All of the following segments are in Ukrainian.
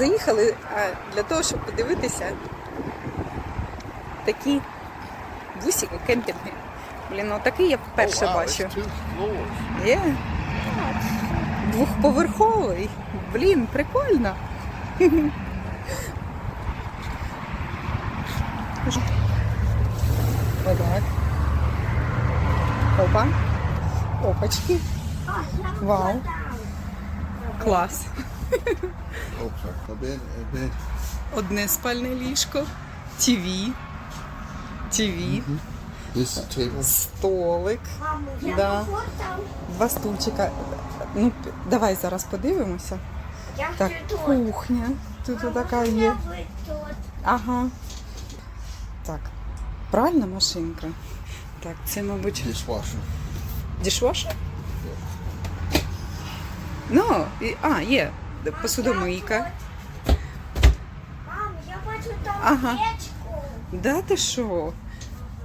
заїхали для того, щоб подивитися такі бусики, кемпінги. Блін, ну такий я вперше Oh, wow, бачу. two Двохповерховий. Блін, прикольно. Отак. Опа. Опачки. Вау. Клас. Одне спальне ліжко. ТВ. ТВ. Столик. Да. Два стульчика. Ну, давай зараз подивимося. Так, кухня. Тут така є. Ага. Так. Пральна машинка. Так, це, мабуть, Dishwasher. дішвашер? Ну, і- а, є. Посудомийка. Мам, я бачу там Ага. печку. Да, ти що?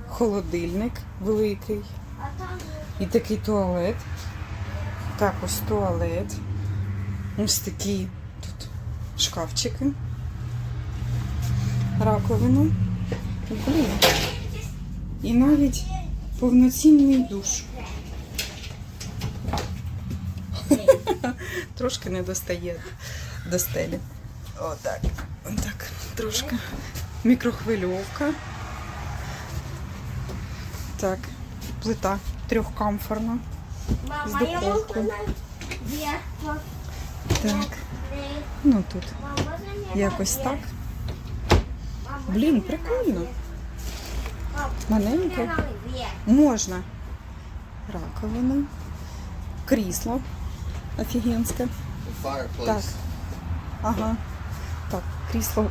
Холодильник великий. А там І такий туалет. Так, ось туалет. Ось такі тут шкафчики. Раковину. Блін. І навіть повноцінний душ. Трошки не достає до стелі. Отак. Отак. Трошки. Мікрохвильовка. Так, плита трьохкамфорна. Мама, З духовкою. Так, ну тут якось так. Блін, прикольно. наверх? Можна. Раковина. Крісло. Офігенське. Так. Ага. Так, крісло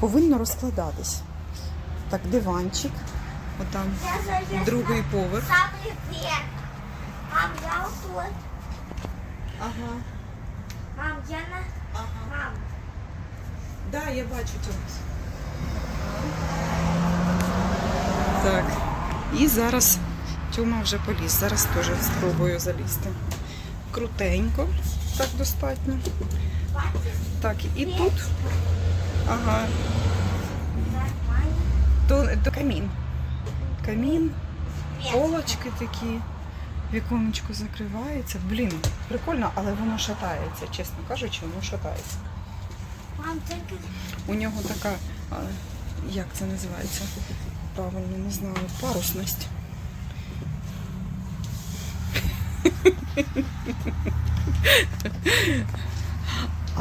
повинно розкладатись. Так, диванчик. Отам другий поверх. Мам, я тут. Ага. Мам, я на... Ага. Мам, Да, я бачу Тьомас. Так. І зараз Тьома вже поліз. Зараз теж спробую залізти. Крутенько, так достатньо. Так, і тут. Ага. То, то камін. Камін, полочки такі. Віконечко закривається. Блін, прикольно, але воно шатається, чесно кажучи, воно шатається. У нього така, як це називається? Правильно, не знаю, парусність.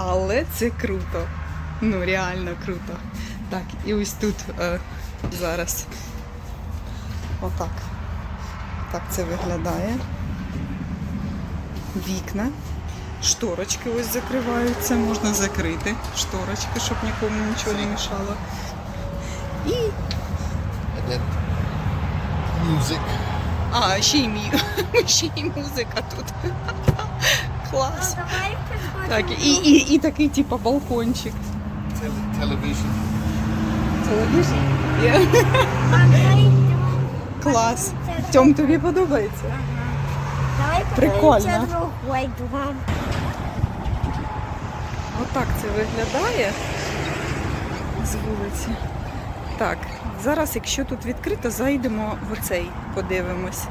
Але це круто. Ну, реально круто. Так, і ось тут е, зараз. Отак. Так це виглядає. Вікна. Шторочки ось закриваються, можна закрити шторочки, щоб нікому нічого не мішало. І. Music. А, ще й мі... ще й музика тут. Клас. Так, і, і, і такий, типу, балкончик. Телевізор? Є. Мам. Клас. Тьом, тобі подобається? Давай Прикольно. Отак це виглядає з вулиці. Так, зараз, якщо тут відкрито, зайдемо в оцей, подивимось.